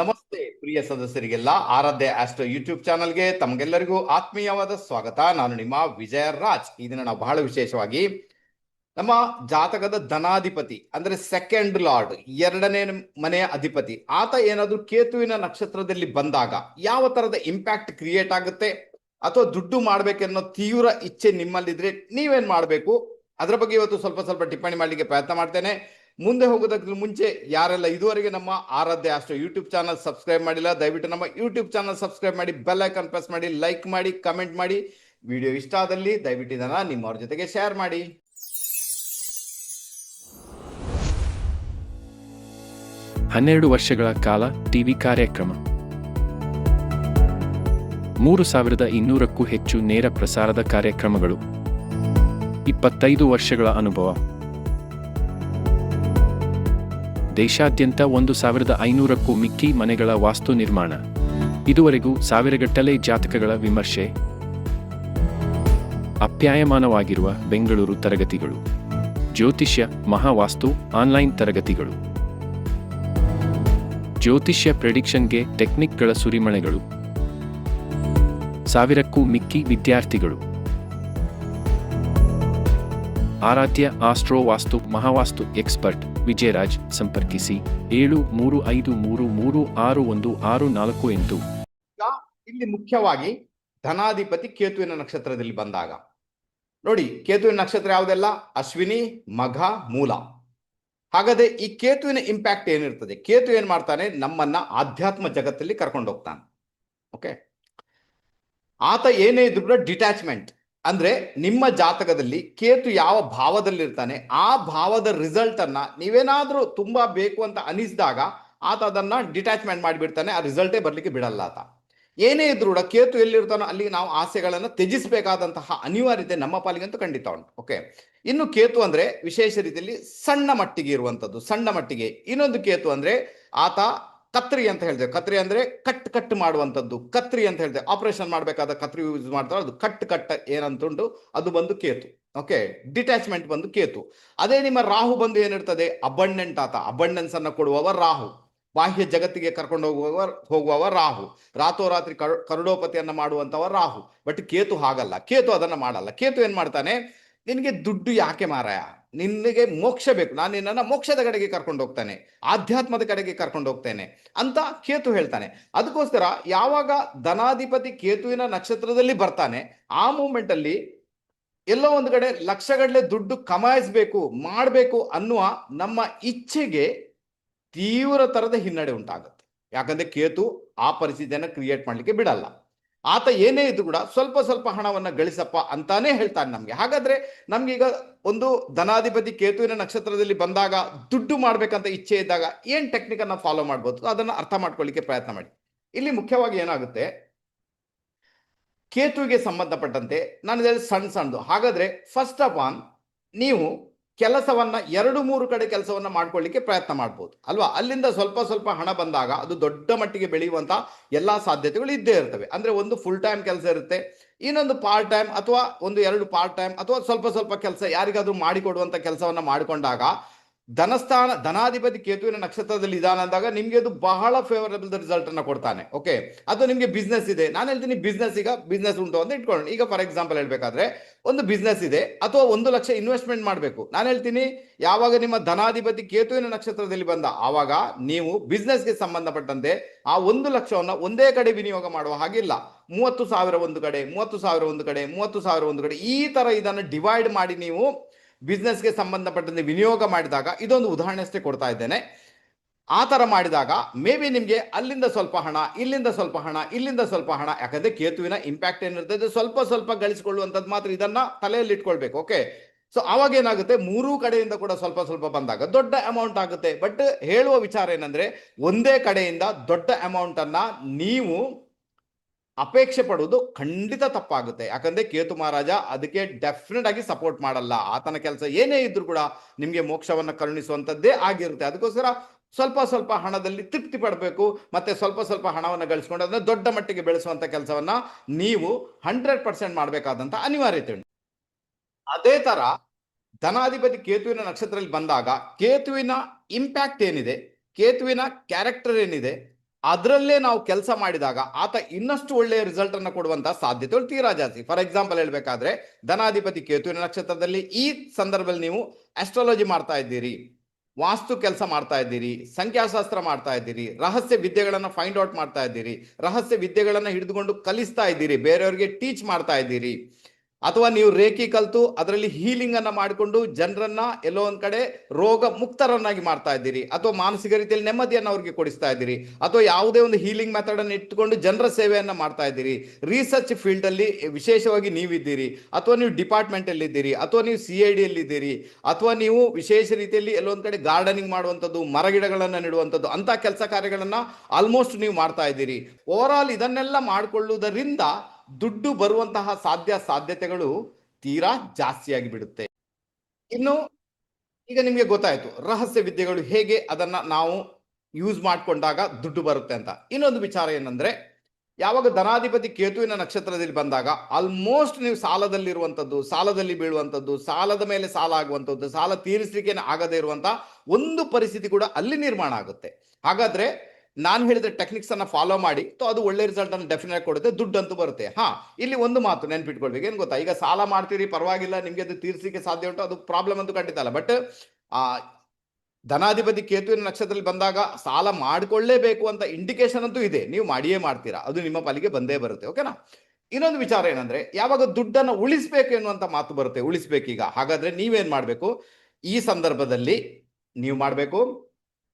ನಮಸ್ತೆ ಪ್ರಿಯ ಸದಸ್ಯರಿಗೆಲ್ಲ, ಆರಾಧ್ಯ astro YouTube ಚಾನಲ್ಗೆ ತಮಗೆಲ್ಲರಿಗೂ ಆತ್ಮೀಯವಾದ ಸ್ವಾಗತ. ನಾನು ನಿಮ್ಮ ವಿಜಯ ರಾಜ್ ಈ ದಿನ ನಾವು ಬಹಳ ವಿಶೇಷವಾಗಿ ನಮ್ಮ ಜಾತಕದ ಧನಾಧಿಪತಿ, ಅಂದ್ರೆ ಸೆಕೆಂಡ್ ಲಾರ್ಡ್ ಎರಡನೇ ಮನೆಯ ಅಧಿಪತಿ, ಆತ ಏನಾದ್ರೂ ಕೇತುವಿನ ನಕ್ಷತ್ರದಲ್ಲಿ ಬಂದಾಗ ಯಾವ ತರದ ಇಂಪ್ಯಾಕ್ಟ್ ಕ್ರಿಯೇಟ್ ಆಗುತ್ತೆ, ಅಥವಾ ದುಡ್ಡು ಮಾಡ್ಬೇಕೆನ್ನೋ ತೀವ್ರ ಇಚ್ಛೆ ನಿಮ್ಮಲ್ಲಿದ್ರೆ ನೀವೇನ್ ಮಾಡ್ಬೇಕು? ಅದರ ಬಗ್ಗೆ ಇವತ್ತು ಸ್ವಲ್ಪ ಸ್ವಲ್ಪ ಟಿಪ್ಪಣಿ ಮಾಡಲಿಕ್ಕೆ ಪ್ರಯತ್ನ ಮಾಡ್ತೇನೆ. ಮುಂದೆ ಹೋಗೋದಕ್ಕಿಂತ ಮುಂಚೆ ಯಾರೆಲ್ಲ ಇದುವರೆಗೆ ನಮ್ಮ ಆರಾಧ್ಯ ಅಷ್ಟು ಯೂಟ್ಯೂಬ್ ಚಾನಲ್ ಸಬ್ಸ್ಕ್ರೈಬ್ ಮಾಡಿಲ್ಲ, ದಯವಿಟ್ಟು ನಮ್ಮ ಯೂಟ್ಯೂಬ್ ಚಾನಲ್ ಸಬ್ಸ್ಕ್ರೈಬ್ ಮಾಡಿ, ಬೆಲ್ ಐಕಾನ್ ಪ್ರೆಸ್ ಮಾಡಿ, ಲೈಕ್ ಮಾಡಿ, ಕಮೆಂಟ್ ಮಾಡಿ. ವಿಡಿಯೋ ಇಷ್ಟ ಆದಲ್ಲಿ ದಯವಿಟ್ಟು ಇದನ್ನ ನಿಮ್ಮವ್ರ ಜೊತೆಗೆ ಶೇರ್ ಮಾಡಿ. ಹನ್ನೆರಡು ವರ್ಷಗಳ ಕಾಲ ಟಿವಿ ಕಾರ್ಯಕ್ರಮ. ಮೂರು ಸಾವಿರದ ಇನ್ನೂರಕ್ಕೂ ಹೆಚ್ಚು ನೇರ ಪ್ರಸಾರದ ಕಾರ್ಯಕ್ರಮಗಳು. ಇಪ್ಪತ್ತೈದು ವರ್ಷಗಳ ಅನುಭವ. ದೇಶಾದ್ಯಂತ ಒಂದು ಸಾವಿರದ ಐನೂರಕ್ಕೂ ಮಿಕ್ಕಿ ಮನೆಗಳ ವಾಸ್ತು ನಿರ್ಮಾಣ. ಇದುವರೆಗೂ ಸಾವಿರಗಟ್ಟಲೆ ಜಾತಕಗಳ ವಿಮರ್ಶೆ. ಅಪ್ಯಾಯಮಾನವಾಗಿರುವ ಬೆಂಗಳೂರು ತರಗತಿಗಳು. ಜ್ಯೋತಿಷ್ಯ, ಮಹಾವಾಸ್ತು, ಆನ್ಲೈನ್ ತರಗತಿಗಳು. ಜ್ಯೋತಿಷ್ಯ ಪ್ರೆಡಿಕ್ಷನ್ಗೆ ಟೆಕ್ನಿಕ್ಗಳ ಸುರಿಮಳೆಗಳು. ಸಾವಿರಕ್ಕೂ ಮಿಕ್ಕಿ ವಿದ್ಯಾರ್ಥಿಗಳು. Aradhya astro vastu Mahavastu expert. Vijayraj ಸಂಪರ್ಕಿಸಿ ಏಳು ಮೂರು ಐದು ಮೂರು ಮೂರು ಆರು ಒಂದು ಆರು ನಾಲ್ಕು ಎಂಟು. ಇಲ್ಲಿ ಮುಖ್ಯವಾಗಿ ಧನಾಧಿಪತಿ ಕೇತುವಿನ ನಕ್ಷತ್ರದಲ್ಲಿ ಬಂದಾಗ. ನೋಡಿ, ಕೇತುವಿನ ನಕ್ಷತ್ರ ಯಾವುದೆಲ್ಲ? ಅಶ್ವಿನಿ, ಮಘ, ಮೂಲ. ಹಾಗಾದ್ರೆ ಈ ಕೇತುವಿನ ಇಂಪ್ಯಾಕ್ಟ್ ಏನಿರ್ತದೆ? ಕೇತು ಏನ್ ಮಾಡ್ತಾನೆ? ನಮ್ಮನ್ನ ಆಧ್ಯಾತ್ಮ ಜಗತ್ತಲ್ಲಿ ಕರ್ಕೊಂಡು ಹೋಗ್ತಾನೆ. ಓಕೆ ಆತ ಏನೇ ಇದ್ರು ಕೂಡ ಡಿಟ್ಯಾಚ್ಮೆಂಟ್ ಅಂದ್ರೆ ನಿಮ್ಮ ಜಾತಕದಲ್ಲಿ ಕೇತು ಯಾವ ಭಾವದಲ್ಲಿರ್ತಾನೆ, ಆ ಭಾವದ ರಿಸಲ್ಟ್ ಅನ್ನ ನೀವೇನಾದ್ರೂ ತುಂಬಾ ಬೇಕು ಅಂತ ಅನಿಸಿದಾಗ ಆತ ಅದನ್ನ ಡಿಟ್ಯಾಚ್ಮೆಂಟ್ ಮಾಡಿಬಿಡ್ತಾನೆ, ಆ ರಿಸಲ್ಟೇ ಬರ್ಲಿಕ್ಕೆ ಬಿಡಲ್ಲ ಆತ. ಏನೇ ಇದ್ರು ಕೂಡ ಕೇತು ಎಲ್ಲಿರ್ತಾನೋ ಅಲ್ಲಿ ನಾವು ಆಸೆಗಳನ್ನು ತ್ಯಜಿಸಬೇಕಾದಂತಹ ಅನಿವಾರ್ಯತೆ ನಮ್ಮ ಪಾಲಿಗಂತೂ ಖಂಡಿತ ಉಂಟು. ಓಕೆ ಇನ್ನು ಕೇತು ಅಂದ್ರೆ ವಿಶೇಷ ರೀತಿಯಲ್ಲಿ ಸಣ್ಣ ಮಟ್ಟಿಗೆ ಇರುವಂತದ್ದು, ಸಣ್ಣ ಮಟ್ಟಿಗೆ. ಇನ್ನೊಂದು ಕೇತು ಅಂದ್ರೆ ಆತ ಕತ್ರಿ ಅಂತ ಹೇಳಿದೆ. ಕತ್ರಿ ಅಂದ್ರೆ ಕಟ್ ಕಟ್ ಮಾಡುವಂಥದ್ದು. ಕತ್ರಿ ಅಂತ ಹೇಳಿದೆ. ಆಪರೇಷನ್ ಮಾಡಬೇಕಾದ ಕತ್ರಿ ಯೂಸ್ ಮಾಡ್ತಾರೆ ಅದು ಕಟ್ ಕಟ್ ಏನಂತುಂಟು ಅದು ಬಂದು ಕೇತು. ಓಕೆ ಡಿಟ್ಯಾಚ್ಮೆಂಟ್ ಬಂದು ಕೇತು. ಅದೇ ನಿಮ್ಮ ರಾಹು ಬಂದು ಏನಿರ್ತದೆ? ಅಬಂಡೆಂಟ್ ಆತ. ಅಬಂಡೆನ್ಸ್ ಅನ್ನ ಕೊಡುವವ ರಾಹು. ಬಾಹ್ಯ ಜಗತ್ತಿಗೆ ಕರ್ಕೊಂಡು ಹೋಗುವವ ಹೋಗುವವ ರಾಹು. ರಾತೋರಾತ್ರಿ ಕರು, ಕರುಡೋಪತಿಯನ್ನ ಮಾಡುವಂತವ ರಾಹು. ಬಟ್ ಕೇತು ಹಾಗಲ್ಲ. ಕೇತು ಅದನ್ನ ಮಾಡಲ್ಲ. ಕೇತು ಏನ್ ಮಾಡ್ತಾನೆ? ನಿನಗೆ ದುಡ್ಡು ಯಾಕೆ ಮಾರಾಯ? ನಿನಗೆ ಮೋಕ್ಷ ಬೇಕು. ನಾನು ನಿನ್ನನ್ನು ಮೋಕ್ಷದ ಕಡೆಗೆ ಕರ್ಕೊಂಡು ಹೋಗ್ತಾನೆ. ಆಧ್ಯಾತ್ಮದ ಕಡೆಗೆ ಕರ್ಕೊಂಡು ಹೋಗ್ತೇನೆ ಅಂತ ಕೇತು ಹೇಳ್ತಾನೆ. ಅದಕ್ಕೋಸ್ಕರ ಯಾವಾಗ ಧನಾಧಿಪತಿ ಕೇತುವಿನ ನಕ್ಷತ್ರದಲ್ಲಿ ಬರ್ತಾನೆ, ಆ ಮೂಮೆಂಟ್ ಅಲ್ಲಿ ಎಲ್ಲೋ ಒಂದು ಕಡೆ ಲಕ್ಷಗಟ್ಟಲೆ ದುಡ್ಡು ಕಮಾಯಿಸ್ಬೇಕು, ಮಾಡಬೇಕು ಅನ್ನುವ ನಮ್ಮ ಇಚ್ಛೆಗೆ ತೀವ್ರ ತರದ ಹಿನ್ನಡೆ ಉಂಟಾಗುತ್ತೆ. ಯಾಕಂದ್ರೆ ಕೇತು ಆ ಪರಿಸ್ಥಿತಿಯನ್ನು ಕ್ರಿಯೇಟ್ ಮಾಡಲಿಕ್ಕೆ ಬಿಡಲ್ಲ. ಆತ ಏನೇ ಇದ್ರು ಕೂಡ ಸ್ವಲ್ಪ ಸ್ವಲ್ಪ ಹಣವನ್ನ ಗಳಿಸಪ್ಪ ಅಂತಾನೆ ಹೇಳ್ತಾನೆ ನಮ್ಗೆ. ಹಾಗಾದ್ರೆ ನಮ್ಗೆ ಈಗ ಒಂದು ಧನಾಧಿಪತಿ ಕೇತುವಿನ ನಕ್ಷತ್ರದಲ್ಲಿ ಬಂದಾಗ ದುಡ್ಡು ಮಾಡ್ಬೇಕಂತ ಇಚ್ಛೆ ಇದ್ದಾಗ ಏನ್ ಟೆಕ್ನಿಕ್ ಅನ್ನ ಫಾಲೋ ಮಾಡ್ಬೋದು? ಅದನ್ನ ಅರ್ಥ ಮಾಡ್ಕೊಳ್ಳಿಕ್ಕೆ ಪ್ರಯತ್ನ ಮಾಡಿ. ಇಲ್ಲಿ ಮುಖ್ಯವಾಗಿ ಏನಾಗುತ್ತೆ? ಕೇತುವಿಗೆ ಸಂಬಂಧಪಟ್ಟಂತೆ ನಾನು ಸಣ್ಣ ಸಣ್ಣದು ಹಾಗಾದ್ರೆ ಫಸ್ಟ್ ಆಫ್ ಆಲ್ ನೀವು ಕೆಲಸವನ್ನ ಎರಡು ಮೂರು ಕಡೆ ಕೆಲಸವನ್ನ ಮಾಡ್ಕೊಳ್ಳಿಕ್ಕೆ ಪ್ರಯತ್ನ ಮಾಡ್ಬೋದು. ಅಲ್ವಾ? ಅಲ್ಲಿಂದ ಸ್ವಲ್ಪ ಸ್ವಲ್ಪ ಹಣ ಬಂದಾಗ ಅದು ದೊಡ್ಡ ಮಟ್ಟಿಗೆ ಬೆಳೆಯುವಂತ ಎಲ್ಲಾ ಸಾಧ್ಯತೆಗಳು ಇದ್ದೇ ಇರ್ತವೆ. ಅಂದ್ರೆ ಒಂದು ಫುಲ್ ಟೈಮ್ ಕೆಲಸ ಇರುತ್ತೆ, ಇನ್ನೊಂದು ಪಾರ್ಟ್ ಟೈಮ್ ಅಥವಾ ಒಂದು ಎರಡು ಪಾರ್ಟ್ ಟೈಮ್ ಅಥವಾ ಸ್ವಲ್ಪ ಸ್ವಲ್ಪ ಕೆಲಸ ಯಾರಿಗಾದ್ರೂ ಮಾಡಿಕೊಡುವಂತ ಕೆಲಸವನ್ನ ಮಾಡಿಕೊಂಡಾಗ ಧನಸ್ಥಾನ, ಧನಾಧಿಪತಿ ಕೇತುವಿನ ನಕ್ಷತ್ರದಲ್ಲಿ ಇದಾನ ಅಂದಾಗ ನಿಮ್ಗೆ ಅದು ಬಹಳ ಫೇವರಬಲ್ ರಿಸಲ್ಟ್ ಅನ್ನ ಕೊಡ್ತಾನೆ ಓಕೆ ಅದು ನಿಮ್ಗೆ ಬಿಸ್ನೆಸ್ ಇದೆ. ನಾನು ಹೇಳ್ತೀನಿ ಬಿಸ್ನೆಸ್ ಈಗ ಬಿಸ್ನೆಸ್ ಉಂಟು ಅಂತ ಇಟ್ಕೊಳ್ಳೋಣ. ಈಗ ಫಾರ್ ಎಕ್ಸಾಂಪಲ್ ಹೇಳ್ಬೇಕಾದ್ರೆ, ಒಂದು ಬಿಸ್ನೆಸ್ ಇದೆ ಅಥವಾ ಒಂದು ಲಕ್ಷ ಇನ್ವೆಸ್ಟ್ಮೆಂಟ್ ಮಾಡಬೇಕು. ನಾನು ಹೇಳ್ತೀನಿ, ಯಾವಾಗ ನಿಮ್ಮ ಧನಾಧಿಪತಿ ಕೇತುವಿನ ನಕ್ಷತ್ರದಲ್ಲಿ ಬಂದ, ಆವಾಗ ನೀವು ಬಿಸ್ನೆಸ್ಗೆ ಸಂಬಂಧಪಟ್ಟಂತೆ ಆ ಒಂದು ಲಕ್ಷವನ್ನು ಒಂದೇ ಕಡೆ ವಿನಿಯೋಗ ಮಾಡುವ ಹಾಗಿಲ್ಲ ಮೂವತ್ತು ಸಾವಿರ ಒಂದು ಕಡೆ, ಮೂವತ್ತು ಸಾವಿರ ಒಂದು ಕಡೆ, ಮೂವತ್ತು ಸಾವಿರ ಒಂದು ಕಡೆ, ಈ ತರ ಇದನ್ನು ಡಿವೈಡ್ ಮಾಡಿ ನೀವು ಬಿಸ್ನೆಸ್ಗೆ ಸಂಬಂಧಪಟ್ಟಂತೆ ವಿನಿಯೋಗ ಮಾಡಿದಾಗ ಇದೊಂದು ಉದಾಹರಣೆ ಅಷ್ಟೇ ಕೊಡ್ತಾ ಇದ್ದೇನೆ. ಆ ಥರ ಮಾಡಿದಾಗ ಮೇ ಬಿ ನಿಮಗೆ ಅಲ್ಲಿಂದ ಸ್ವಲ್ಪ ಹಣ, ಇಲ್ಲಿಂದ ಸ್ವಲ್ಪ ಹಣ, ಇಲ್ಲಿಂದ ಸ್ವಲ್ಪ ಹಣ, ಯಾಕಂದರೆ ಕೇತುವಿನ ಇಂಪ್ಯಾಕ್ಟ್ ಏನಿರ್ತದೆ ಸ್ವಲ್ಪ ಸ್ವಲ್ಪ ಗಳಿಸಿಕೊಳ್ಳುವಂಥದ್ದು ಮಾತ್ರ ಇದನ್ನು ತಲೆಯಲ್ಲಿ ಇಟ್ಕೊಳ್ಬೇಕು ಓಕೆ ಸೊ ಆವಾಗ ಏನಾಗುತ್ತೆ? ಮೂರೂ ಕಡೆಯಿಂದ ಕೂಡ ಸ್ವಲ್ಪ ಸ್ವಲ್ಪ ಬಂದಾಗ ದೊಡ್ಡ ಅಮೌಂಟ್ ಆಗುತ್ತೆ. ಬಟ್ ಹೇಳುವ ವಿಚಾರ ಏನಂದ್ರೆ, ಒಂದೇ ಕಡೆಯಿಂದ ದೊಡ್ಡ ಅಮೌಂಟನ್ನು ನೀವು ಅಪೇಕ್ಷೆ ಪಡುವುದು ಖಂಡಿತ ತಪ್ಪಾಗುತ್ತೆ. ಯಾಕಂದ್ರೆ ಕೇತು ಮಹಾರಾಜ ಅದಕ್ಕೆ ಡೆಫಿನೆಟ್ ಆಗಿ ಸಪೋರ್ಟ್ ಮಾಡಲ್ಲ. ಆತನ ಕೆಲಸ ಏನೇ ಇದ್ರೂ ಕೂಡ ನಿಮ್ಗೆ ಮೋಕ್ಷವನ್ನ ಕರುಣಿಸುವಂತದ್ದೇ ಆಗಿರುತ್ತೆ. ಅದಕ್ಕೋಸ್ಕರ ಸ್ವಲ್ಪ ಸ್ವಲ್ಪ ಹಣದಲ್ಲಿ ತೃಪ್ತಿ ಪಡಬೇಕು, ಮತ್ತೆ ಸ್ವಲ್ಪ ಸ್ವಲ್ಪ ಹಣವನ್ನು ಗಳಿಸ್ಕೊಂಡು ಅದನ್ನ ದೊಡ್ಡ ಮಟ್ಟಿಗೆ ಬೆಳೆಸುವಂತ ಕೆಲಸವನ್ನ ನೀವು ಹಂಡ್ರೆಡ್ ಪರ್ಸೆಂಟ್ ಮಾಡಬೇಕಾದಂತ ಅನಿವಾರ್ಯತೆ ಉಂಟು. ಅದೇ ತರ ಧನಾಧಿಪತಿ ಕೇತುವಿನ ನಕ್ಷತ್ರದಲ್ಲಿ ಬಂದಾಗ, ಕೇತುವಿನ ಇಂಪ್ಯಾಕ್ಟ್ ಏನಿದೆ? ಕೇತುವಿನ ಕ್ಯಾರೆಕ್ಟರ್ ಏನಿದೆ? ಅದರಲ್ಲೇ ನಾವು ಕೆಲಸ ಮಾಡಿದಾಗ ಆತ ಇನ್ನಷ್ಟು ಒಳ್ಳೆಯ ರಿಸಲ್ಟ್ ಅನ್ನು ಕೊಡುವಂತಹ ಸಾಧ್ಯತೆಗಳು ತೀರಾ ಜಾಸ್ತಿ ಫಾರ್ ಎಕ್ಸಾಂಪಲ್ ಹೇಳ್ಬೇಕಾದ್ರೆ, ಧನಾಧಿಪತಿ ಕೇತುವಿನ ನಕ್ಷತ್ರದಲ್ಲಿ ಈ ಸಂದರ್ಭದಲ್ಲಿ ನೀವು ಆಸ್ಟ್ರಾಲಜಿ ಮಾಡ್ತಾ ಇದ್ದೀರಿ, ವಾಸ್ತು ಕೆಲಸ ಮಾಡ್ತಾ ಇದ್ದೀರಿ, ಸಂಖ್ಯಾಶಾಸ್ತ್ರ ಮಾಡ್ತಾ ಇದ್ದೀರಿ, ರಹಸ್ಯ ವಿದ್ಯೆಗಳನ್ನು ಫೈಂಡ್ ಔಟ್ ಮಾಡ್ತಾ ಇದ್ದೀರಿ, ರಹಸ್ಯ ವಿದ್ಯೆಗಳನ್ನು ಹಿಡಿದುಕೊಂಡು ಕಲಿಸ್ತಾ ಇದ್ದೀರಿ, ಬೇರೆಯವರಿಗೆ ಟೀಚ್ ಮಾಡ್ತಾ ಇದ್ದೀರಿ ಅಥವಾ ನೀವು ರೇಖಿ ಕಲ್ತು ಅದರಲ್ಲಿ ಹೀಲಿಂಗ್ ಅನ್ನ ಮಾಡಿಕೊಂಡು ಜನರನ್ನ ಎಲ್ಲೋ ಒಂದ್ ಕಡೆ ರೋಗ ಮುಕ್ತರನ್ನಾಗಿ ಮಾಡ್ತಾ ಇದ್ದೀರಿ, ಅಥವಾ ಮಾನಸಿಕ ರೀತಿಯಲ್ಲಿ ನೆಮ್ಮದಿಯನ್ನು ಅವ್ರಿಗೆ ಕೊಡಿಸ್ತಾ ಇದ್ದೀರಿ, ಅಥವಾ ಯಾವುದೇ ಒಂದು ಹೀಲಿಂಗ್ ಮೆಥಡ್ ಅನ್ನು ಇಟ್ಟುಕೊಂಡು ಜನರ ಸೇವೆಯನ್ನ ಮಾಡ್ತಾ ಇದ್ದೀರಿ ರಿಸರ್ಚ್ ಫೀಲ್ಡ್ ಅಲ್ಲಿ ವಿಶೇಷವಾಗಿ ನೀವಿದ್ದೀರಿ, ಅಥವಾ ನೀವು ಡಿಪಾರ್ಟ್ಮೆಂಟ್ ಅಲ್ಲಿ ಇದ್ದೀರಿ, ಅಥವಾ ನೀವು ಸಿ ಐ ಡಿ ಅಲ್ಲಿ ಇದ್ದೀರಿ, ಅಥವಾ ನೀವು ವಿಶೇಷ ರೀತಿಯಲ್ಲಿ ಎಲ್ಲೊಂದ್ ಕಡೆ ಗಾರ್ಡನಿಂಗ್ ಮಾಡುವಂಥದ್ದು, ಮರಗಿಡಗಳನ್ನು ನೆಡುವಂಥದ್ದು ಅಂತ ಕೆಲಸ ಕಾರ್ಯಗಳನ್ನ ಆಲ್ಮೋಸ್ಟ್ ನೀವು ಮಾಡ್ತಾ ಇದ್ದೀರಿ. ಓವರ್ ಆಲ್ ಇದನ್ನೆಲ್ಲ ಮಾಡಿಕೊಳ್ಳುವುದರಿಂದ ದುಡ್ಡು ಬರುವಂತಹ ಸಾಧ್ಯ ಸಾಧ್ಯತೆಗಳು ತೀರಾ ಜಾಸ್ತಿಯಾಗಿ ಬಿಡುತ್ತೆ. ಇನ್ನು ಈಗ ನಿಮಗೆ ಗೊತ್ತಾಯಿತು, ರಹಸ್ಯ ವಿದ್ಯೆಗಳು ಹೇಗೆ ಅದನ್ನ ನಾವು ಯೂಸ್ ಮಾಡಿಕೊಂಡಾಗ ದುಡ್ಡು ಬರುತ್ತೆ ಅಂತ. ಇನ್ನೊಂದು ವಿಚಾರ ಏನಂದ್ರೆ, ಯಾವಾಗ ಧನಾಧಿಪತಿ ಕೇತುವಿನ ನಕ್ಷತ್ರದಲ್ಲಿ ಬಂದಾಗ ಆಲ್ಮೋಸ್ಟ್ ನೀವು ಸಾಲದಲ್ಲಿರುವಂಥದ್ದು ಸಾಲದಲ್ಲಿ ಬೀಳುವಂಥದ್ದು ಸಾಲದ ಮೇಲೆ ಸಾಲ ಆಗುವಂಥದ್ದು ಸಾಲ ತೀರಿಸಲಿಕ್ಕೆ ಆಗದೇ ಇರುವಂತ ಒಂದು ಪರಿಸ್ಥಿತಿ ಕೂಡ ಅಲ್ಲಿ ನಿರ್ಮಾಣ ಆಗುತ್ತೆ. ಹಾಗಾದ್ರೆ ನಾನು ಹೇಳಿದ ಟೆಕ್ನಿಕ್ಸ್ ಅನ್ನ ಫಾಲೋ ಮಾಡಿ ಸೊ ಅದು ಒಳ್ಳೆ ರಿಸಲ್ಟ್ ಅನ್ನು ಡೆಫಿನೆಟ್ ಕೊಡುತ್ತೆ ದುಡ್ಡು ಅಂತೂ ಬರುತ್ತೆ. ಹಾ, ಇಲ್ಲಿ ಒಂದು ಮಾತು ನೆನ್ಪಿಟ್ಕೊಳ್ಬೇಕು. ಏನು ಗೊತ್ತಾ? ಈಗ ಸಾಲ ಮಾಡ್ತೀರಿ, ಪರವಾಗಿಲ್ಲ, ನಿಮಗೆ ಅದು ತೀರಿಸಲಿಕ್ಕೆ ಸಾಧ್ಯ ಉಂಟು, ಅದು ಪ್ರಾಬ್ಲಮ್ ಅಂತೂ ಖಂಡಿತ ಅಲ್ಲ. ಬಟ್ ಆ, ಧನಾಧಿಪತಿ ಕೇತುವಿನ ನಕ್ಷತ್ರದಲ್ಲಿ ಬಂದಾಗ ಸಾಲ ಮಾಡಿಕೊಳ್ಳೇಬೇಕು ಅಂತ ಇಂಡಿಕೇಶನ್ ಅಂತೂ ಇದೆ. ನೀವು ಮಾಡಿಯೇ ಮಾಡ್ತೀರಾ. ಅದು ನಿಮ್ಮ ಪಾಲಿಗೆ ಬಂದೇ ಬರುತ್ತೆ ಓಕೆನಾ ಇನ್ನೊಂದು ವಿಚಾರ ಏನಂದ್ರೆ, ಯಾವಾಗ ದುಡ್ಡನ್ನು ಉಳಿಸ್ಬೇಕು ಎನ್ನುವಂತ ಮಾತು ಬರುತ್ತೆ, ಉಳಿಸ್ಬೇಕೀಗ. ಹಾಗಾದ್ರೆ ನೀವೇನ್ ಮಾಡಬೇಕು? ಈ ಸಂದರ್ಭದಲ್ಲಿ ನೀವು ಮಾಡಬೇಕು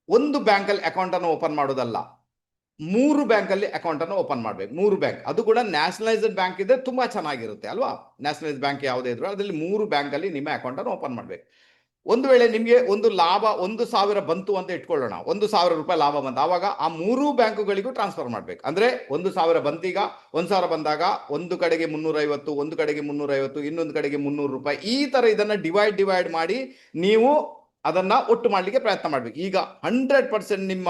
ಒಂದು ಬ್ಯಾಂಕಲ್ಲಿ ಅಕೌಂಟ್ ಅನ್ನು ಓಪನ್ ಮಾಡೋದಲ್ಲ ಮೂರು ಬ್ಯಾಂಕಲ್ಲಿ ಅಕೌಂಟನ್ನು ಓಪನ್ ಮಾಡಬೇಕು. ಮೂರು ಬ್ಯಾಂಕ್. ಅದು ಕೂಡ ನ್ಯಾಷನಲೈಸ್ಡ್ ಬ್ಯಾಂಕ್ ಇದೆ ತುಂಬಾ ಚೆನ್ನಾಗಿರುತ್ತೆ, ಅಲ್ವಾ? ನ್ಯಾಷನಲೈಸ್ ಬ್ಯಾಂಕ್ ಯಾವುದೇ ಇದ್ರು ಅದರಲ್ಲಿ ಮೂರು ಬ್ಯಾಂಕ್ ಅಲ್ಲಿ ನಿಮ್ಮ ಅಕೌಂಟ್ ಅನ್ನು ಓಪನ್ ಮಾಡಬೇಕು. ಒಂದು ವೇಳೆ ನಿಮಗೆ ಒಂದು ಲಾಭ, ಒಂದು ಸಾವಿರ ಬಂತು ಅಂತ ಇಟ್ಕೊಳ್ಳೋಣ. ಒಂದು ಸಾವಿರ ರೂಪಾಯಿ ಲಾಭ ಬಂತು. ಆವಾಗ ಆ ಮೂರು ಬ್ಯಾಂಕುಗಳಿಗೂ ಟ್ರಾನ್ಸ್ಫರ್ ಮಾಡಬೇಕು. ಅಂದ್ರೆ ಒಂದು ಸಾವಿರ ಬಂತೀಗ, ಒಂದು ಸಾವಿರ ಬಂದಾಗ ಒಂದು ಕಡೆಗೆ ಮುನ್ನೂರೈವತ್ತು, ಒಂದು ಕಡೆಗೆ ಮುನ್ನೂರೈವತ್ತು, ಇನ್ನೊಂದು ಕಡೆಗೆ ಮುನ್ನೂರು ರೂಪಾಯಿ. ಈ ತರ ಇದನ್ನ ಡಿವೈಡ್ ಡಿವೈಡ್ ಮಾಡಿ ನೀವು ಅದನ್ನ ಒಟ್ಟು ಮಾಡಲಿಕ್ಕೆ ಪ್ರಯತ್ನ ಮಾಡಬೇಕು. ಈಗ ಹಂಡ್ರೆಡ್ ಪರ್ಸೆಂಟ್ ನಿಮ್ಮ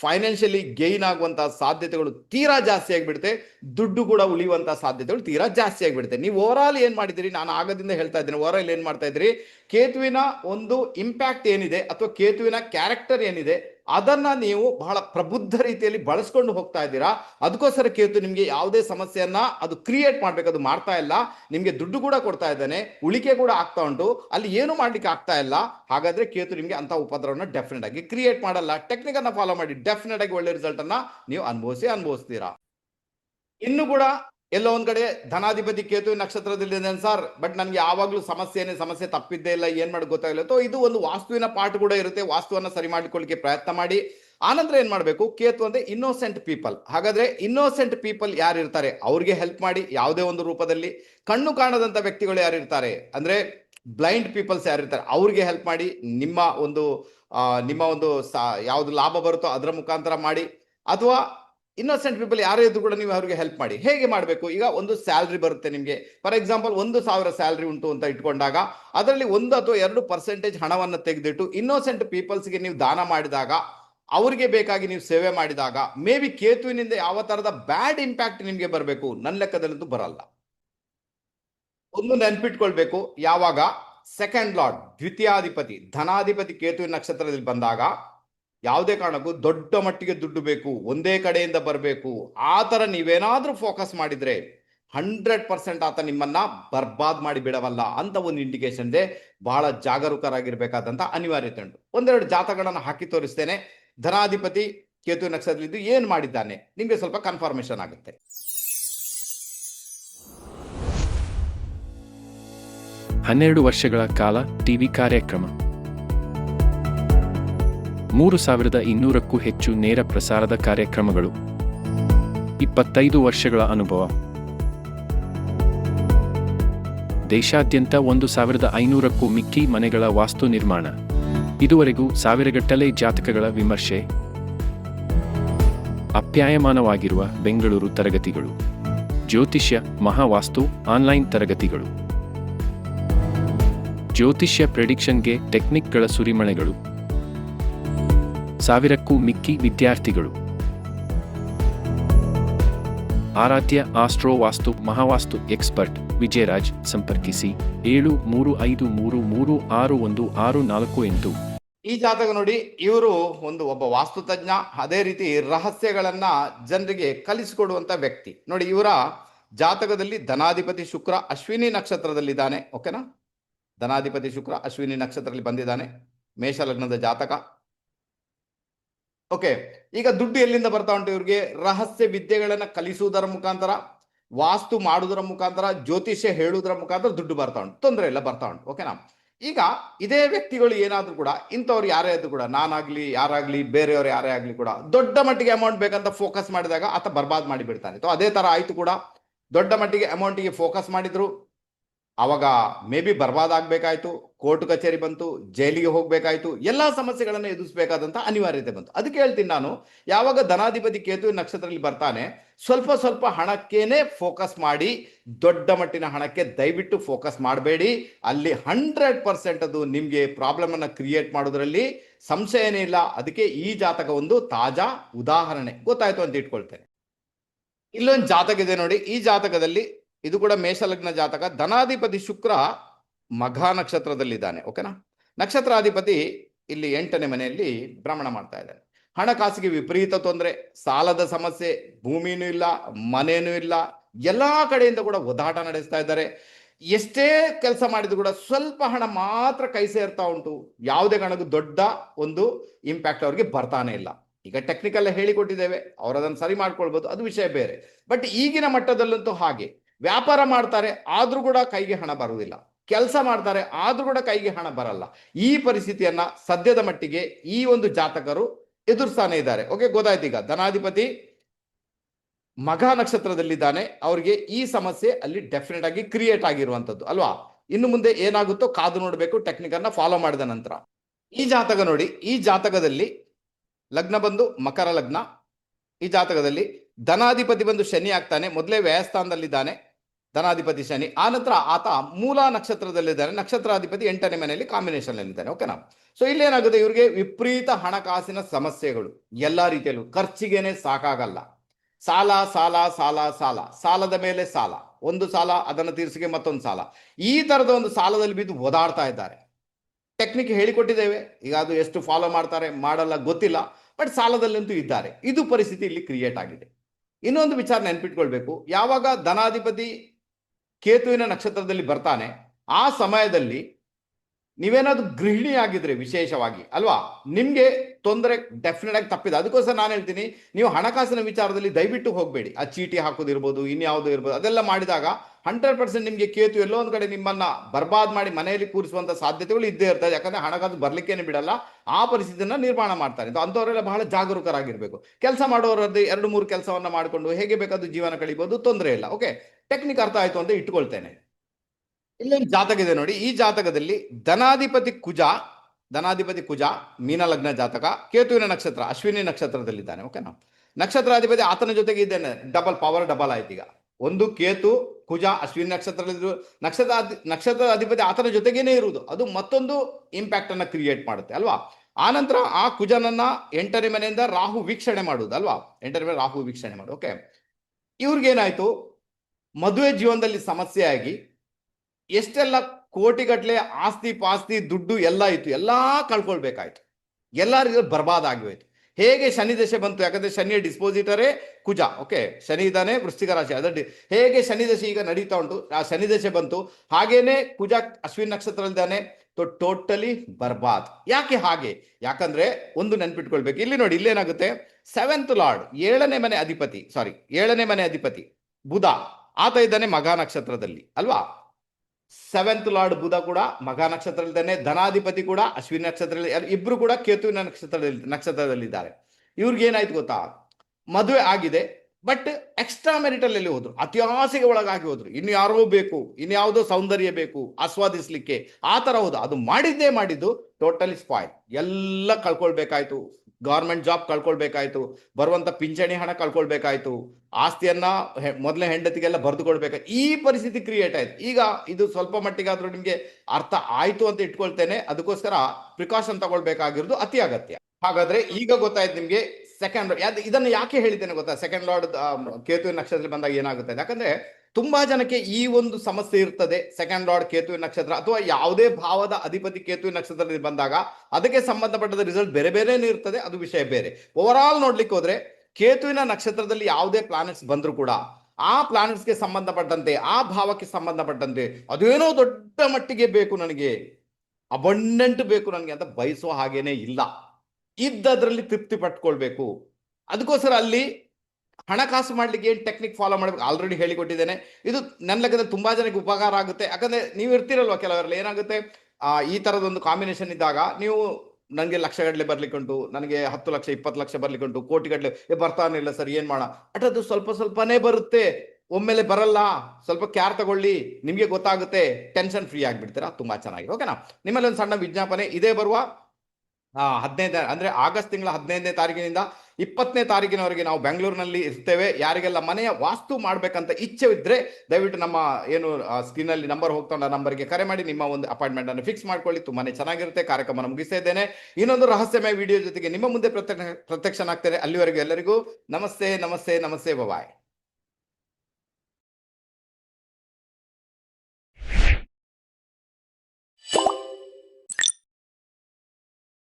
ಫೈನಾನ್ಷಿಯಲಿ ಗೈನ್ ಆಗುವಂತಹ ಸಾಧ್ಯತೆಗಳು ತೀರಾ ಜಾಸ್ತಿ ಆಗಿಬಿಡುತ್ತೆ. ದುಡ್ಡು ಕೂಡ ಉಳಿಯುವಂತಹ ಸಾಧ್ಯತೆಗಳು ತೀರಾ ಜಾಸ್ತಿ ಆಗಿಬಿಡುತ್ತೆ. ನೀವು ಓವರ್ ಆಲ್ ಏನ್ ಮಾಡಿದಿರಿ ನಾನು ಆಗದಿಂದ ಹೇಳ್ತಾ ಇದ್ದೀನಿ. ಓವರ್ ಏನ್ ಮಾಡ್ತಾ ಇದ್ರಿ ಕೇತುವಿನ ಒಂದು ಇಂಪ್ಯಾಕ್ಟ್ ಏನಿದೆ? ಅಥವಾ ಕೇತುವಿನ ಕ್ಯಾರೆಕ್ಟರ್ ಏನಿದೆ? ಅದನ್ನ ನೀವು ಬಹಳ ಪ್ರಬುದ್ಧ ರೀತಿಯಲ್ಲಿ ಬಳಸ್ಕೊಂಡು ಹೋಗ್ತಾ ಇದ್ದೀರಾ? ಅದಕ್ಕೋಸ್ಕರ ಕೇತು ನಿಮಗೆ ಯಾವುದೇ ಸಮಸ್ಯೆಯನ್ನ ಅದು ಕ್ರಿಯೇಟ್ ಮಾಡ್ಬೇಕು, ಅದು ಮಾಡ್ತಾ ಇಲ್ಲ. ನಿಮ್ಗೆ ದುಡ್ಡು ಕೂಡ ಕೊಡ್ತಾ ಇದ್ದಾನೆ, ಉಳಿಕೆ ಕೂಡ ಆಗ್ತಾ ಉಂಟು. ಅಲ್ಲಿ ಏನು ಮಾಡ್ಲಿಕ್ಕೆ ಆಗ್ತಾ ಇಲ್ಲ? ಹಾಗಾದ್ರೆ ಕೇತು ನಿಮ್ಗೆ ಅಂತ ಉಪದ್ರವನ್ನ ಡೆಫಿನೆಟ್ ಆಗಿ ಕ್ರಿಯೇಟ್ ಮಾಡಲ್ಲ. ಟೆಕ್ನಿಕ್ ಅನ್ನ ಫಾಲೋ ಮಾಡಿ ಡೆಫಿನೆಟ್ ಆಗಿ ಒಳ್ಳೆ ರಿಸಲ್ಟ್ ಅನ್ನ ನೀವು ಅನುಭವಿಸಿ ಅನುಭವಿಸ್ತೀರಾ? ಇನ್ನು ಕೂಡ ಎಲ್ಲೋ ಒಂದ್ ಕಡೆ ಧನಾಧಿಪತಿ ಕೇತು ನಕ್ಷತ್ರದಲ್ಲಿ ಸರ್ ಬಟ್ ನನ್ಗೆ ಯಾವಾಗ್ಲೂ ಸಮಸ್ಯೆನೇ ಸಮಸ್ಯೆ ತಪ್ಪಿದ್ದೇ ಇಲ್ಲ, ಏನ್ ಮಾಡಿ ಗೊತ್ತಾಗಲ್ಲ ಸೊ ಇದು ಒಂದು ವಾಸ್ತುವಿನ ಪಾಠ ಕೂಡ ಇರುತ್ತೆ, ವಾಸ್ತುವನ್ನ ಸರಿ ಮಾಡಿಕೊಳ್ಳಿಕ್ಕೆ ಪ್ರಯತ್ನ ಮಾಡಿ. ಆನಂತರ ಏನ್ ಮಾಡ್ಬೇಕು, ಕೇತು ಅಂದ್ರೆ ಇನ್ನೋಸೆಂಟ್ ಪೀಪಲ್ ಹಾಗಾದ್ರೆ ಇನ್ನೋಸೆಂಟ್ ಪೀಪಲ್ ಯಾರು ಇರ್ತಾರೆ ಅವ್ರಿಗೆ ಹೆಲ್ಪ್ ಮಾಡಿ, ಯಾವುದೇ ಒಂದು ರೂಪದಲ್ಲಿ. ಕಣ್ಣು ಕಾಣದಂತ ವ್ಯಕ್ತಿಗಳು ಯಾರು ಇರ್ತಾರೆ ಅಂದ್ರೆ ಬ್ಲೈಂಡ್ ಪೀಪಲ್ಸ್ ಯಾರು ಇರ್ತಾರೆ ಅವ್ರಿಗೆ ಹೆಲ್ಪ್ ಮಾಡಿ, ನಿಮ್ಮ ಒಂದು ನಿಮ್ಮ ಒಂದು ಸಾ- ಯಾವ್ದು ಲಾಭ ಬರುತ್ತೋ ಅದರ ಮುಖಾಂತರ ಮಾಡಿ. ಅಥವಾ ಇನ್ನೋಸೆಂಟ್ ಪೀಪಲ್ ಯಾರೇ ಇದ್ರು ಕೂಡ ನೀವು ಅವರಿಗೆ ಹೆಲ್ಪ್ ಮಾಡಿ. ಹೇಗೆ ಮಾಡಬೇಕು? ಈಗ ಒಂದು ಸ್ಯಾಲ್ರಿ ಬರುತ್ತೆ ನಿಮಗೆ. ಫಾರ್ ಎಕ್ಸಾಂಪಲ್ ಒಂದು ಸಾವಿರ ಸ್ಯಾಲ್ರಿ ಉಂಟು ಅಂತ ಇಟ್ಕೊಂಡಾಗ, ಅದರಲ್ಲಿ ಒಂದು ಅಥವಾ ಎರಡು ಪರ್ಸೆಂಟೇಜ್ ಹಣವನ್ನು ತೆಗೆದಿಟ್ಟು ಇನ್ನೋಸೆಂಟ್ ಪೀಪಲ್ಸ್ಗೆ ನೀವು ದಾನ ಮಾಡಿದಾಗ, ಅವರಿಗೆ ಬೇಕಾಗಿ ನೀವು ಸೇವೆ ಮಾಡಿದಾಗ ಮೇ ಬಿ ಕೇತುವಿನಿಂದ ಯಾವ ತರದ ಬ್ಯಾಡ್ ಇಂಪ್ಯಾಕ್ಟ್ ನಿಮಗೆ ಬರಬೇಕು? ನನ್ನ ಲೆಕ್ಕದಲ್ಲಂತೂ ಬರಲ್ಲ. ಒಂದು ನೆನ್ಪಿಟ್ಕೊಳ್ಬೇಕು, ಯಾವಾಗ ಸೆಕೆಂಡ್ ಲಾರ್ಡ್ ದ್ವಿತೀಯಾಧಿಪತಿ, ಧನಾಧಿಪತಿ ಕೇತುವಿನ ನಕ್ಷತ್ರದಲ್ಲಿ ಬಂದಾಗ ಯಾವುದೇ ಕಾರಣಕ್ಕೂ ದೊಡ್ಡ ಮಟ್ಟಿಗೆ ದುಡ್ಡು ಬೇಕು, ಒಂದೇ ಕಡೆಯಿಂದ ಬರಬೇಕು. ಆ ಥರ ನೀವೇನಾದರೂ ಫೋಕಸ್ ಮಾಡಿದರೆ ಹಂಡ್ರೆಡ್ ಪರ್ಸೆಂಟ್ ಆತ ನಿಮ್ಮನ್ನ ಬರ್ಬಾದ್ ಮಾಡಿ ಬಿಡವಲ್ಲ ಅಂತ ಒಂದು ಇಂಡಿಕೇಶನ್ ಇದೆ ಬಹಳ ಜಾಗರೂಕರಾಗಿರ್ಬೇಕಾದಂತ ಅನಿವಾರ್ಯತೆ ಉಂಟು ಒಂದೆರಡು ಜಾತಕಗಳನ್ನು ಹಾಕಿ ತೋರಿಸ್ತೇನೆ. ಧನಾಧಿಪತಿ ಕೇತು ನಕ್ಷತ್ರದಲ್ಲಿದ್ದು ಏನು ಮಾಡಿದ್ದಾನೆ? ನಿಮಗೆ ಸ್ವಲ್ಪ ಕನ್ಫರ್ಮೇಶನ್ ಆಗುತ್ತೆ. ಹನ್ನೆರಡು ವರ್ಷಗಳ ಕಾಲ ಟಿವಿ ಕಾರ್ಯಕ್ರಮ. ಮೂರು ಸಾವಿರದ ಇನ್ನೂರಕ್ಕೂ ಹೆಚ್ಚು ನೇರ ಪ್ರಸಾರದ ಕಾರ್ಯಕ್ರಮಗಳು. ಇಪ್ಪತ್ತೈದು ವರ್ಷಗಳ ಅನುಭವ. ದೇಶಾದ್ಯಂತ ಒಂದು ಸಾವಿರದ ಐನೂರಕ್ಕೂ ಮಿಕ್ಕಿ ಮನೆಗಳ ವಾಸ್ತು ನಿರ್ಮಾಣ. ಇದುವರೆಗೂ ಸಾವಿರಗಟ್ಟಲೆ ಜಾತಕಗಳ ವಿಮರ್ಶೆ. ಅಪ್ಯಾಯಮಾನವಾಗಿರುವ ಬೆಂಗಳೂರು ತರಗತಿಗಳು. ಜ್ಯೋತಿಷ್ಯ, ಮಹಾವಾಸ್ತು, ಆನ್ಲೈನ್ ತರಗತಿಗಳು. ಜ್ಯೋತಿಷ್ಯ ಪ್ರೆಡಿಕ್ಷನ್ಗೆ ಟೆಕ್ನಿಕ್ಗಳ ಸುರಿಮಳೆಗಳು. ಸಾವಿರಕ್ಕೂ ಮಿಕ್ಕಿ ವಿದ್ಯಾರ್ಥಿಗಳು. ಆರಾಧ್ಯ ಆಸ್ಟ್ರೋ ವಾಸ್ತು ಮಹಾವಾಸ್ತು ಎಕ್ಸ್ಪರ್ಟ್ ವಿಜಯರಾಜ್ ಸಂಪರ್ಕಿಸಿ ಏಳು ಮೂರು ಐದು ಮೂರು ಮೂರು ಆರು ಒಂದು ಆರು ನಾಲ್ಕು ಎಂಟು. ಈ ಜಾತಕ ನೋಡಿ ಇವರು ಒಂದು ಒಬ್ಬ ವಾಸ್ತು ತಜ್ಞ, ಅದೇ ರೀತಿ ರಹಸ್ಯಗಳನ್ನ ಜನರಿಗೆ ಕಲಿಸಿಕೊಡುವಂತ ವ್ಯಕ್ತಿ. ನೋಡಿ ಇವರ ಜಾತಕದಲ್ಲಿ ಧನಾಧಿಪತಿ ಶುಕ್ರ, ಅಶ್ವಿನಿ ನಕ್ಷತ್ರದಲ್ಲಿದ್ದಾನೆ, ಓಕೆನಾ? ಧನಾಧಿಪತಿ ಶುಕ್ರ, ಅಶ್ವಿನಿ ನಕ್ಷತ್ರದಲ್ಲಿ ಬಂದಿದ್ದಾನೆ, ಮೇಷ ಲಗ್ನದ ಜಾತಕ. ಓಕೆ ಈಗ ದುಡ್ಡು ಎಲ್ಲಿಂದ ಬರ್ತಾ ಉಂಟು ಇವ್ರಿಗೆ? ರಹಸ್ಯ ವಿದ್ಯೆಗಳನ್ನ ಕಲಿಸುವುದರ ಮುಖಾಂತರ, ವಾಸ್ತು ಮಾಡುವುದರ ಮುಖಾಂತರ, ಜ್ಯೋತಿಷ್ಯ ಹೇಳುವುದರ ಮುಖಾಂತರ ದುಡ್ಡು ಬರ್ತಾ ಉಂಟು. ತೊಂದರೆ ಇಲ್ಲ, ಬರ್ತಾ ಉಂಟು. ಓಕೆನಾ ಈಗ ಇದೇ ವ್ಯಕ್ತಿಗಳು ಏನಾದರೂ ಕೂಡ, ಇಂಥವ್ರು ಯಾರೇ ಆದ್ರೂ ಕೂಡ, ನಾನಾಗ್ಲಿ, ಯಾರಾಗ್ಲಿ, ಬೇರೆಯವ್ರು ಯಾರೇ ಆಗ್ಲಿ ಕೂಡ, ದೊಡ್ಡ ಮಟ್ಟಿಗೆ ಅಮೌಂಟ್ ಬೇಕಂತ ಫೋಕಸ್ ಮಾಡಿದಾಗ ಆತ ಬರ್ಬಾದ್ ಮಾಡಿ ಬಿಡ್ತಾನೆ ಅದೇ ತರ ಆಯ್ತು ಕೂಡ. ದೊಡ್ಡ ಮಟ್ಟಿಗೆ ಅಮೌಂಟಿಗೆ ಫೋಕಸ್ ಮಾಡಿದ್ರು ಅವಾಗ ಮೇ ಬಿ ಬರ್ಬಾದ್ ಆಗ್ಬೇಕಾಯ್ತು ಕೋರ್ಟ್ ಕಚೇರಿ ಬಂತು, ಜೈಲಿಗೆ ಹೋಗಬೇಕಾಯಿತು, ಎಲ್ಲಾ ಸಮಸ್ಯೆಗಳನ್ನು ಎದುರಿಸಬೇಕಾದಂಥ ಅನಿವಾರ್ಯತೆ ಬಂತು. ಅದಕ್ಕೆ ಹೇಳ್ತೀನಿ ನಾನು, ಯಾವಾಗ ಧನಾಧಿಪತಿ ಕೇತು ನಕ್ಷತ್ರದಲ್ಲಿ ಬರ್ತಾನೆ, ಸ್ವಲ್ಪ ಸ್ವಲ್ಪ ಹಣಕ್ಕೇನೆ ಫೋಕಸ್ ಮಾಡಿ, ದೊಡ್ಡ ಮಟ್ಟಿನ ಹಣಕ್ಕೆ ದಯವಿಟ್ಟು ಫೋಕಸ್ ಮಾಡಬೇಡಿ. ಅಲ್ಲಿ ಹಂಡ್ರೆಡ್ ಪರ್ಸೆಂಟ್ ಅದು ನಿಮಗೆ ಪ್ರಾಬ್ಲಮನ್ನು ಕ್ರಿಯೇಟ್ ಮಾಡೋದ್ರಲ್ಲಿ ಸಂಶಯನೇ ಇಲ್ಲ. ಅದಕ್ಕೆ ಈ ಜಾತಕ ಒಂದು ತಾಜಾ ಉದಾಹರಣೆ. ಗೊತ್ತಾಯ್ತು ಅಂತ ಇಟ್ಕೊಳ್ತೇನೆ. ಇಲ್ಲೊಂದು ಜಾತಕ ಇದೆ ನೋಡಿ, ಈ ಜಾತಕದಲ್ಲಿ ಇದು ಕೂಡ ಮೇಷಲಗ್ನ ಜಾತಕ. ಧನಾಧಿಪತಿ ಶುಕ್ರ ಮಘ ನಕ್ಷತ್ರದಲ್ಲಿದ್ದಾನೆ, ಓಕೆನಾ? ನಕ್ಷತ್ರಾಧಿಪತಿ ಇಲ್ಲಿ ಎಂಟನೇ ಮನೆಯಲ್ಲಿ ಭ್ರಮಣ ಮಾಡ್ತಾ ಇದ್ದಾನೆ. ಹಣಕಾಸಿಗೆ ವಿಪರೀತ ತೊಂದರೆ, ಸಾಲದ ಸಮಸ್ಯೆ, ಭೂಮಿನೂ ಇಲ್ಲ ಮನೆಯೂ ಇಲ್ಲ, ಎಲ್ಲಾ ಕಡೆಯಿಂದ ಕೂಡ ಒದಾಟ ನಡೆಸ್ತಾ ಇದ್ದಾರೆ. ಎಷ್ಟೇ ಕೆಲಸ ಮಾಡಿದ್ರು ಕೂಡ ಸ್ವಲ್ಪ ಹಣ ಮಾತ್ರ ಕೈ ಸೇರ್ತಾ ಉಂಟು. ಯಾವುದೇ ಕಾರಣಕ್ಕೂ ದೊಡ್ಡ ಒಂದು ಇಂಪ್ಯಾಕ್ಟ್ ಅವ್ರಿಗೆ ಬರ್ತಾನೆ ಇಲ್ಲ. ಈಗ ಟೆಕ್ನಿಕಲ್ ಹೇಳಿಕೊಟ್ಟಿದ್ದೇವೆ ಅವ್ರು ಅದನ್ನು ಸರಿ ಮಾಡ್ಕೊಳ್ಬೋದು, ಅದು ವಿಷಯ ಬೇರೆ. ಬಟ್ ಈಗಿನ ಮಟ್ಟದಲ್ಲಂತೂ ಹಾಗೆ. ವ್ಯಾಪಾರ ಮಾಡ್ತಾರೆ, ಆದ್ರೂ ಕೂಡ ಕೈಗೆ ಹಣ ಬರುವುದಿಲ್ಲ. ಕೆಲಸ ಮಾಡ್ತಾರೆ, ಆದ್ರೂ ಕೂಡ ಕೈಗೆ ಹಣ ಬರಲ್ಲ. ಈ ಪರಿಸ್ಥಿತಿಯನ್ನ ಸದ್ಯದ ಮಟ್ಟಿಗೆ ಈ ಒಂದು ಜಾತಕರು ಎದುರಿಸ್ತಾನೆ ಇದ್ದಾರೆ. ಓಕೆ ಗೊತ್ತಾಯ್ತು ಈಗ. ಧನಾಧಿಪತಿ ಮಘ ನಕ್ಷತ್ರದಲ್ಲಿದ್ದಾನೆ. ಅವರಿಗೆ ಈ ಸಮಸ್ಯೆ ಅಲ್ಲಿ ಡೆಫಿನೆಟ್ ಆಗಿ ಕ್ರಿಯೇಟ್ ಆಗಿರುವಂತದ್ದು ಅಲ್ವಾ? ಇನ್ನು ಮುಂದೆ ಏನಾಗುತ್ತೋ ಕಾದು ನೋಡಬೇಕು ಟೆಕ್ನಿಕನ್ನ ಫಾಲೋ ಮಾಡಿದ ನಂತರ. ಈ ಜಾತಕ ನೋಡಿ, ಈ ಜಾತಕದಲ್ಲಿ ಲಗ್ನ ಬಂದು ಮಕರ ಲಗ್ನ. ಈ ಜಾತಕದಲ್ಲಿ ಧನಾಧಿಪತಿ ಬಂದು ಶನಿ ಆಗ್ತಾನೆ, ಮೊದಲೇ ವ್ಯಯಸ್ಥಾನದಲ್ಲಿದ್ದಾನೆ. ಧನಾಧಿಪತಿ ಶನಿ. ಆ ನಂತರ ಆತ ಮೂಲ ನಕ್ಷತ್ರದಲ್ಲಿದ್ದಾನೆ ನಕ್ಷತ್ರಾಧಿಪತಿ ಎಂಟನೇ ಮನೆಯಲ್ಲಿ ಕಾಂಬಿನೇಷನ್ ಅಲ್ಲಿದ್ದಾನೆ ಓಕೆನಾ ಸೊ ಇಲ್ಲೇನಾಗುತ್ತೆ ಇವರಿಗೆ? ವಿಪರೀತ ಹಣಕಾಸಿನ ಸಮಸ್ಯೆಗಳು. ಎಲ್ಲ ರೀತಿಯಲ್ಲೂ. ಖರ್ಚಿಗೆನೆ ಸಾಕಾಗಲ್ಲ. ಸಾಲ ಸಾಲ ಸಾಲ ಸಾಲ. ಸಾಲದ ಮೇಲೆ ಸಾಲ. ಒಂದು ಸಾಲ, ಅದನ್ನು ತೀರಿಸಿಗೆ ಮತ್ತೊಂದು ಸಾಲ. ಈ ತರದ ಒಂದು ಸಾಲದಲ್ಲಿ ಬಿದ್ದು ಓದಾಡ್ತಾ ಇದ್ದಾರೆ. ಟೆಕ್ನಿಕ್ ಹೇಳಿಕೊಟ್ಟಿದ್ದೇವೆ. ಈಗ ಅದು ಎಷ್ಟು ಫಾಲೋ ಮಾಡ್ತಾರೆ ಮಾಡಲ್ಲ ಗೊತ್ತಿಲ್ಲ. ಬಟ್ ಸಾಲದಲ್ಲಂತೂ ಇದ್ದಾರೆ. ಇದು ಪರಿಸ್ಥಿತಿ ಇಲ್ಲಿ ಕ್ರಿಯೇಟ್ ಆಗಿದೆ. ಇನ್ನೊಂದು ವಿಚಾರ ನೆನ್ಪಿಟ್ಕೊಳ್ಬೇಕು. ಯಾವಾಗ ಧನಾಧಿಪತಿ ಕೇತುವಿನ ನಕ್ಷತ್ರದಲ್ಲಿ ಬರ್ತಾನೆ, ಆ ಸಮಯದಲ್ಲಿ ನೀವೇನಾದ್ರೂ ಗೃಹಿಣಿ ಆಗಿದ್ರೆ ವಿಶೇಷವಾಗಿ, ಅಲ್ವಾ? ನಿಮ್ಗೆ ತೊಂದರೆ ಡೆಫಿನೆಟ್ ಆಗಿ ತಪ್ಪಿದೆ. ಅದಕ್ಕೋಸ್ಕರ ನಾನು ಹೇಳ್ತೀನಿ, ನೀವು ಹಣಕಾಸಿನ ವಿಚಾರದಲ್ಲಿ ದಯವಿಟ್ಟು ಹೋಗಬೇಡಿ. ಆ ಚೀಟಿ ಹಾಕೋದಿರ್ಬೋದು, ಇನ್ಯಾವುದು ಇರ್ಬೋದು. ಅದೆಲ್ಲ ಮಾಡಿದಾಗ ಹಂಡ್ರೆಡ್ ಪರ್ಸೆಂಟ್ ನಿಮಗೆ ಕೇತು ಎಲ್ಲೋ ಒಂದ್ ಕಡೆ ನಿಮ್ಮನ್ನ ಬರ್ಬಾದ್ ಮಾಡಿ ಮನೆಯಲ್ಲಿ ಕೂರಿಸುವಂತ ಸಾಧ್ಯತೆಗಳು ಇದ್ದೇ ಇರ್ತದೆ. ಯಾಕಂದ್ರೆ ಹಣಕಾಸು ಬರ್ಲಿಕ್ಕೇನೆ ಬಿಡಲ್ಲ. ಆ ಪರಿಸ್ಥಿತಿಯನ್ನ ನಿರ್ಮಾಣ ಮಾಡ್ತಾರೆ. ಅಂಥವರೆಲ್ಲ ಬಹಳ ಜಾಗರೂಕರಾಗಿರ್ಬೇಕು. ಕೆಲಸ ಮಾಡೋರದ್ದು ಎರಡು ಮೂರು ಕೆಲಸವನ್ನ ಮಾಡಿಕೊಂಡು ಹೇಗೆ ಬೇಕಾದ್ರೂ ಜೀವನ ಕಳಿಬಹುದು ತೊಂದರೆ ಇಲ್ಲ. ಓಕೆ ಟೆಕ್ನಿಕ್ ಅರ್ಥ ಆಯ್ತು ಅಂತ ಇಟ್ಕೊಳ್ತೇನೆ. ಇಲ್ಲೊಂದು ಜಾತಕ ಇದೆ ನೋಡಿ. ಈ ಜಾತಕದಲ್ಲಿ ಧನಾಧಿಪತಿ ಕುಜ ಧನಾಧಿಪತಿ ಕುಜ ಮೀನ ಲಗ್ನ ಜಾತಕ ಕೇತುವಿನ ನಕ್ಷತ್ರ ಅಶ್ವಿನಿ ನಕ್ಷತ್ರದಲ್ಲಿದ್ದಾನೆ. ಓಕೆನಾ ನಕ್ಷತ್ರಾಧಿಪತಿ ಆತನ ಜೊತೆಗೆ ಇದ್ದೇನೆ. ಡಬಲ್ ಪವರ್ ಡಬಲ್ ಆಯ್ತು ಈಗ. ಒಂದು ಕೇತು ಕುಜ ಅಶ್ವಿನಿ ನಕ್ಷತ್ರದಲ್ಲಿ ನಕ್ಷತ್ರ ನಕ್ಷತ್ರ ಅಧಿಪತಿ ಆತನ ಜೊತೆಗೇನೆ ಇರುವುದು. ಅದು ಮತ್ತೊಂದು ಇಂಪ್ಯಾಕ್ಟ್ ಅನ್ನ ಕ್ರಿಯೇಟ್ ಮಾಡುತ್ತೆ ಅಲ್ವಾ? ಆನಂತರ ಆ ಕುಜನನ್ನ ಎಂಟನೇ ಮನೆಯಿಂದ ರಾಹು ವೀಕ್ಷಣೆ ಮಾಡುವುದು ಅಲ್ವಾ? ಎಂಟನೇ ಮನೆ ರಾಹು ವೀಕ್ಷಣೆ ಮಾಡು ಓಕೆ ಇವ್ರಿಗೇನಾಯ್ತು? ಮದುವೆ ಜೀವನದಲ್ಲಿ ಸಮಸ್ಯೆ ಆಗಿ ಎಷ್ಟೆಲ್ಲ ಕೋಟಿಗಟ್ಟಲೆ ಆಸ್ತಿ ಪಾಸ್ತಿ ದುಡ್ಡು ಎಲ್ಲ ಇತ್ತು, ಎಲ್ಲ ಕಳ್ಕೊಳ್ಬೇಕಾಯ್ತು. ಎಲ್ಲ ರೀತಿಯಲ್ಲಿ ಬರ್ಬಾದ್ ಆಗಿ ಹೋಯ್ತು. ಹೇಗೆ ಶನಿ ದಶೆ ಬಂತು, ಯಾಕಂದ್ರೆ ಶನಿಯ ಡಿಸ್ಪೋಸಿಟರೇ ಕುಜ. ಓಕೆ, ಶನಿ ಇದ್ದಾನೆ, ವೃಶ್ಚಿಕ ರಾಶಿ. ಅದರ ಹೇಗೆ ಶನಿ ದಶೆ ಈಗ ನಡೀತಾ ಉಂಟು, ಆ ಶನಿ ದಶೆ ಬಂತು, ಹಾಗೇನೆ ಕುಜ ಅಶ್ವಿನ್ ನಕ್ಷತ್ರದಲ್ಲಿದ್ದಾನೆ ಟೋಟಲಿ ಬರ್ಬಾದ್. ಯಾಕೆ ಹಾಗೆ? ಯಾಕಂದ್ರೆ ಒಂದು ನೆನ್ಪಿಟ್ಕೊಳ್ಬೇಕು. ಇಲ್ಲಿ ನೋಡಿ, ಇಲ್ಲೇನಾಗುತ್ತೆ? ಸೆವೆಂತ್ ಲಾರ್ಡ್ ಏಳನೇ ಮನೆ ಅಧಿಪತಿ ಸಾರಿ ಏಳನೇ ಮನೆ ಅಧಿಪತಿ, ಬುಧ. ಆತ ಇದ್ದಾನೆ ಮಗ ನಕ್ಷತ್ರದಲ್ಲಿ, ಅಲ್ವಾ? ಸೆವೆಂತ್ ಲಾರ್ಡ್ ಬುಧ ಕೂಡ ಮಗ ನಕ್ಷತ್ರದಲ್ಲಿದ್ದಾನೆ, ಧನಾಧಿಪತಿ ಕೂಡ ಅಶ್ವಿನಿ ನಕ್ಷತ್ರದಲ್ಲಿ ಇಬ್ರು ಕೂಡ ಕೇತುವಿನ ನಕ್ಷತ್ರದಲ್ಲಿ, ನಕ್ಷತ್ರದಲ್ಲಿದ್ದಾರೆ. ಇವ್ರಿಗೆ ಏನಾಯ್ತು ಗೊತ್ತಾ? ಮದುವೆ ಆಗಿದೆ ಬಟ್ ಎಕ್ಸ್ಟ್ರಾ ಮೆರಿಟಲ್ ಅಲ್ಲಿ ಹೋದ್ರು ಅತಿಹಾಸಿಗೆ ಒಳಗಾಗಿ ಹೋದ್ರು. ಇನ್ನು ಯಾರೋ ಬೇಕು ಇನ್ಯಾವುದೋ ಸೌಂದರ್ಯ ಬೇಕು, ಆಸ್ವಾದಿಸ್ಲಿಕ್ಕೆ, ಆ ತರ ಹೋದ ಅದು ಮಾಡಿದ್ದೇ ಮಾಡಿದ್ದು ಟೋಟಲಿ ಸ್ಪಾಯ್ ಎಲ್ಲ ಕಳ್ಕೊಳ್ಬೇಕಾಯ್ತು. ಗೌರ್ಮೆಂಟ್ ಜಾಬ್ ಕಳ್ಕೊಳ್ಬೇಕಾಯ್ತು, ಬರುವಂತ ಪಿಂಚಣಿ ಹಣ ಕಳ್ಕೊಳ್ಬೇಕಾಯ್ತು, ಆಸ್ತಿಯನ್ನ ಮೊದಲನೇ ಹೆಂಡತಿಗೆಲ್ಲ ಬರೆದುಕೊಳ್ಬೇಕು ಈ ಪರಿಸ್ಥಿತಿ ಕ್ರಿಯೇಟ್ ಆಯ್ತು. ಈಗ ಇದು ಸ್ವಲ್ಪ ಮಟ್ಟಿಗಾದ್ರೂ ನಿಮ್ಗೆ ಅರ್ಥ ಆಯ್ತು ಅಂತ ಇಟ್ಕೊಳ್ತೇನೆ. ಅದಕ್ಕೋಸ್ಕರ ಪ್ರಿಕಾಷನ್ ತಗೊಳ್ಬೇಕಾಗಿರೋದು ಅತಿ ಅಗತ್ಯ. ಹಾಗಾದ್ರೆ ಈಗ ಗೊತ್ತಾಯ್ತು ನಿಮ್ಗೆ ಸೆಕೆಂಡ್ ಇದನ್ನು ಯಾಕೆ ಹೇಳಿದ್ದೇನೆ ಗೊತ್ತಾ? ಸೆಕೆಂಡ್ ಲಾರ್ಡ್ ಕೇತುವಿನ ನಕ್ಷತ್ರದಲ್ಲಿ ಬಂದಾಗ ಏನಾಗುತ್ತೆ? ಯಾಕಂದ್ರೆ ತುಂಬಾ ಜನಕ್ಕೆ ಈ ಒಂದು ಸಮಸ್ಯೆ ಇರ್ತದೆ. ಸೆಕೆಂಡ್ ಲಾರ್ಡ್ ಕೇತುವಿನ ನಕ್ಷತ್ರ ಅಥವಾ ಯಾವುದೇ ಭಾವದ ಅಧಿಪತಿ ಕೇತುವಿನ ನಕ್ಷತ್ರದಲ್ಲಿ ಬಂದಾಗ ಅದಕ್ಕೆ ಸಂಬಂಧಪಟ್ಟದ ರಿಸಲ್ಟ್ ಬೇರೆ ಬೇರೆನೇ ಇರ್ತದೆ. ಅದು ವಿಷಯ ಬೇರೆ. ಓವರ್ ಆಲ್ ನೋಡ್ಲಿಕ್ಕೆ ಹೋದ್ರೆ ಕೇತುವಿನ ನಕ್ಷತ್ರದಲ್ಲಿ ಯಾವುದೇ ಪ್ಲಾನೆಟ್ಸ್ ಬಂದರೂ ಕೂಡ ಆ ಪ್ಲಾನೆಟ್ಸ್ಗೆ ಸಂಬಂಧಪಟ್ಟಂತೆ, ಆ ಭಾವಕ್ಕೆ ಸಂಬಂಧಪಟ್ಟಂತೆ ಅದೇನೋ ದೊಡ್ಡ ಮಟ್ಟಿಗೆ ಬೇಕು ನನಗೆ ಅಬಂಡೆಂಟ್ ಬೇಕು ನನಗೆ ಅಂತ ಬಯಸುವ ಹಾಗೇನೆ ಇಲ್ಲ. ಇದ್ದದ್ರಲ್ಲಿ ತೃಪ್ತಿ ಪಟ್ಕೊಳ್ಬೇಕು. ಅದಕ್ಕೋಸ್ಕರ ಅಲ್ಲಿ ಹಣಕಾಸು ಮಾಡ್ಲಿಕ್ಕೆ ಏನು ಟೆಕ್ನಿಕ್ ಫಾಲೋ ಮಾಡಬೇಕು? ಆಲ್ರೆಡಿ ಹೇಳಿಕೊಟ್ಟಿದ್ದೇನೆ. ಇದು ನನ್ನ ಲೆಕ್ಕದಲ್ಲಿ ತುಂಬಾ ಜನಕ್ಕೆ ಉಪಕಾರ ಆಗುತ್ತೆ. ಯಾಕಂದ್ರೆ ನೀವು ಇರ್ತಿರಲ್ವಾ ಕೆಲವರಲ್ಲಿ? ಏನಾಗುತ್ತೆ? ಈ ತರದೊಂದು ಕಾಂಬಿನೇಷನ್ ಇದ್ದಾಗ ನೀವು ನನಗೆ ಲಕ್ಷಗಟ್ಟಲೆ ಬರ್ಲಿಕ್ಕೆ ಉಂಟು, ನನಗೆ ಹತ್ತು ಲಕ್ಷ, ಇಪ್ಪತ್ತು ಲಕ್ಷ ಬರ್ಲಿಕ್ಕೆ ಉಂಟು ಕೋಟಿಗಟ್ಟಲೆ ಏ, ಬರ್ತಾನೆ ಇಲ್ಲ ಸರ್, ಏನ್ ಮಾಡ ಅಟ್ ಅದು ಸ್ವಲ್ಪ ಸ್ವಲ್ಪನೇ ಬರುತ್ತೆ. ಒಮ್ಮೆಲೆ ಬರಲ್ಲ. ಸ್ವಲ್ಪ ಕ್ಯಾರ್ ತಗೊಳ್ಳಿ. ನಿಮಗೆ ಗೊತ್ತಾಗುತ್ತೆ. ಟೆನ್ಷನ್ ಫ್ರೀ ಆಗಿಬಿಡ್ತೀರಾ? ತುಂಬಾ ಚೆನ್ನಾಗಿ ಓಕೆನಾ ನಿಮ್ಮಲ್ಲಿ ಒಂದು ಸಣ್ಣ ವಿಜ್ಞಾಪನೆ. ಇದೇ ಬರುವ ಹದಿನೈದು ಅಂದ್ರೆ ಆಗಸ್ಟ್ ತಿಂಗಳ ಹದಿನೈದನೇ ತಾರೀಕಿನಿಂದ ಇಪ್ಪತ್ತನೇ ತಾರೀಕಿನವರೆಗೆ ನಾವು ಬೆಂಗಳೂರಿನಲ್ಲಿ ಇರ್ತೇವೆ. ಯಾರಿಗೆಲ್ಲ ಮನೆಯ ವಾಸ್ತು ಮಾಡ್ಬೇಕಂತ ಇಚ್ಛೆ ಇದ್ರೆ ದಯವಿಟ್ಟು ನಮ್ಮ ಏನು ಸ್ಕ್ರೀನ್ ಅಲ್ಲಿ ನಂಬರ್ ಹೋಗ್ತಾ ನಂಬರ್ಗೆ ಕರೆ ಮಾಡಿ, ನಿಮ್ಮ ಒಂದು ಅಪಾಯಿಂಟ್ಮೆಂಟ್ ಅನ್ನು ಫಿಕ್ಸ್ ಮಾಡ್ಕೊಳ್ಳಿ. ತುಂಬಾನೇ ಚೆನ್ನಾಗಿರುತ್ತೆ. ಕಾರ್ಯಕ್ರಮ ಮುಗಿಸ್ತಾ ಇನ್ನೊಂದು ರಹಸ್ಯಮಯ ವಿಡಿಯೋ ಜೊತೆಗೆ ನಿಮ್ಮ ಮುಂದೆ ಪ್ರತ್ಯಕ್ಷ, ಪ್ರತ್ಯಕ್ಷನಾಗ್ತೇನೆ. ಅಲ್ಲಿವರೆಗೂ ಎಲ್ಲರಿಗೂ ನಮಸ್ತೆ ನಮಸ್ತೆ ನಮಸ್ತೆ. ಬಾಯ್